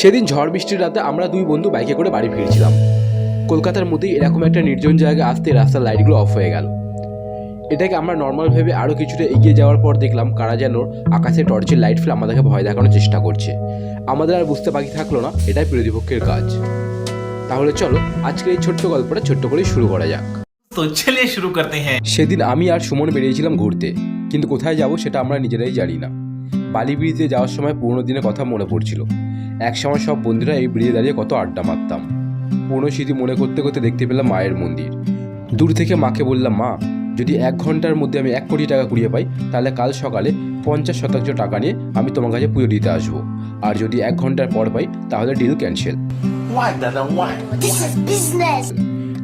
সেদিন ঝড় বৃষ্টির রাতে আমরা দুই বন্ধু বাইকে করে বাড়ি ফিরছিলাম। কলকাতার মধ্যেই এরকম একটা নির্জন জায়গায় আসতে রাস্তার লাইটগুলো অফ হয়ে গেল। এটাকে আমরা নর্মাল ভেবে আরও কিছুটা এগিয়ে যাওয়ার পর দেখলাম কারা যেন আকাশে টর্চের লাইট ফেলে আমাদেরকে ভয় দেখানোর চেষ্টা করছে। আমাদের আর বুঝতে বাকি থাকল না এটাই প্রতিপক্ষের কাজ। তাহলে চলো আজকের এই ছোট্ট গল্পটা ছোট্ট করে শুরু করা যাক। তো চলে শুরু করতে হ্যাঁ। সেদিন আমি আর সুমন বেরিয়েছিলাম ঘুরতে কিন্তু কোথায় যাব সেটা আমরা নিজেরাই জানি না। বালি ব্রিজে যাওয়ার সময় পুরোনো দিনের কথা মনে পড়ছিল। এক সময় সব বন্ধুরা এই ব্রিজে দাঁড়িয়ে কত আড্ডা মারতাম। পুরনো স্মৃতি মনে করতে করতে দেখতে পেলাম মায়ের মন্দির। দূর থেকে মাকে বললাম মা যদি এক ঘণ্টার মধ্যে আমি এক কোটি টাকা কুড়িয়ে পাই তাহলে কাল সকালে পঞ্চাশ শতাংশ টাকা নিয়ে আমি তোমার কাছে পুজো দিতে আসব। আর যদি এক ঘণ্টার পর পাই তাহলে deal cancel Why, Dada? Why? This is business.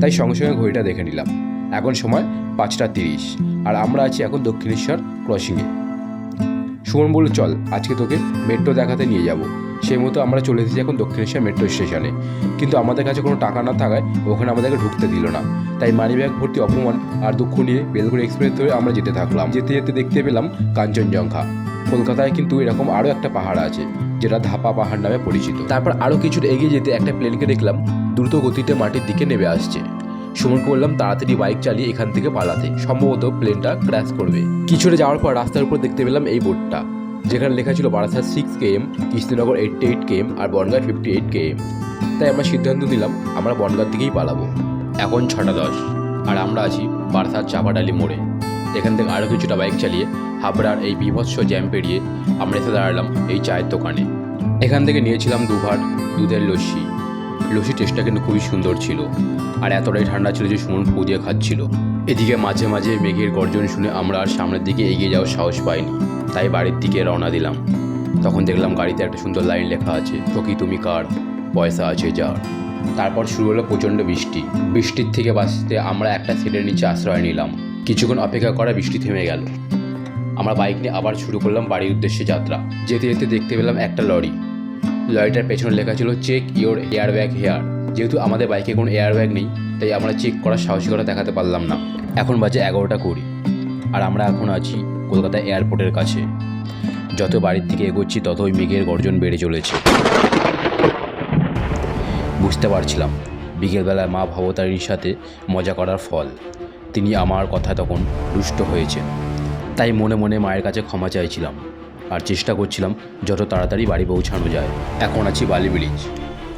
তাই সঙ্গে সঙ্গে ঘড়িটা দেখে নিলাম। এখন সময় পাঁচটা তিরিশ। আর আমরা আছি এখন দক্ষিণেশ্বর ক্রসিংয়ে সুমন বলল, চল, আজকে তোকে মেট্রো দেখাতে নিয়ে যাব। সেই মতো আমরা চলে এসেছি এখন দক্ষিণ দক্ষিণেশ্বর মেট্রো স্টেশনে কিন্তু আমাদের কাছে কোনো টাকা না থাকায় ওখানে আমাদেরকে ঢুকতে দিল না। তাই মানি ব্যাগ ভর্তি অপমান আর দুঃখ নিয়ে বেলগুড়ি এক্সপ্রেস ধরে আমরা যেতে থাকলাম। যেতে যেতে দেখতে পেলাম কাঞ্চনজঙ্ঘা। কলকাতায় কিন্তু এরকম আরও একটা পাহাড় আছে, যেটা ধাপা পাহাড় নামে পরিচিত। তারপর আরও কিছুটা এগিয়ে যেতে একটা প্লেনকে দেখলাম, দ্রুত গতিতে মাটির দিকে নেমে আসছে। সুমনকে বললাম, তাড়াতাড়ি বাইক চালিয়ে এখান থেকে পালাতে। সম্ভবত প্লেনটা ক্র্যাশ করবে। কিছুটা যাওয়ার পর রাস্তার উপর দেখতে পেলাম এই বোর্ডটা যেখানে লেখা ছিল Barasat six K M Krishnanagar eighty eight K M আর Bangaon fifty eight K M তাই আমরা সিদ্ধান্ত নিলাম, আমরা বনগাঁর দিকেই পালাবো। এখন ছটা দশ, আর আমরা আছি বারাসাত চাপাডালি মোড়ে। এখান থেকে আরও কিছুটা বাইক চালিয়ে, হাবড়ার এই বিভৎস জ্যাম পেরিয়ে আমরা এসে দাঁড়ালাম এই চায়ের দোকানে। এখান থেকে নিয়েছিলাম দুভার দুধের লস্যি। লস্যি টেস্টটা কিন্তু খুবই সুন্দর ছিল। আর এতটাই ঠান্ডা ছিল যে সুমন ফু দিয়ে খাচ্ছিল। এদিকে মাঝে মাঝে মেঘের গর্জন শুনে আমরা আর সামনের দিকে এগিয়ে যাওয়ার সাহস পাইনি। তাই বাড়ির দিকে রওনা দিলাম। তখন দেখলাম গাড়িতে একটা সুন্দর লাইন লেখা আছে সখী তুমি কার? পয়সা আছে যার। তারপর শুরু হলো প্রচণ্ড বৃষ্টি। বৃষ্টির থেকে বাঁচতে আমরা একটা সেটের নিচে আশ্রয় নিলাম। কিছুক্ষণ অপেক্ষা করা বৃষ্টি থেমে গেল। আমরা বাইক নিয়ে আবার শুরু করলাম বাড়ির উদ্দেশ্যে যাত্রা। যেতে যেতে দেখতে পেলাম একটা লরি। লরিটার পেছনে লেখা ছিল check your air bag here যেহেতু আমাদের বাইকে কোনো এয়ার ব্যাগ নেই, তাই আমরা চেক করার সাহসিকতা দেখাতে পারলাম না। এখন বাজে এগারোটা কুড়ি, আর আমরা এখন আছি কলকাতা এয়ারপোর্টের কাছে। যত বাড়ির দিকে এগোচ্ছি, ততই মেঘের গর্জন বেড়ে চলেছে। বুঝতে পারছিলাম, বিকেলবেলায় মা ভবতারিণীর সাথে মজা করার ফল। তিনি আমার কথা তখন রুষ্ট হয়েছেন। তাই মনে মনে মায়ের কাছে ক্ষমা চাইছিলাম। আর চেষ্টা করছিলাম যত তাড়াতাড়ি বাড়ি পৌঁছানো যায়। এখন আছি বালি ব্রিজ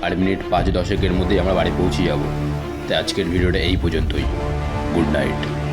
আর মিনিট পাঁচ দশকের মধ্যেই আমরা বাড়ি পৌঁছে যাব। তাই আজকের ভিডিওটা এই পর্যন্তই। Good night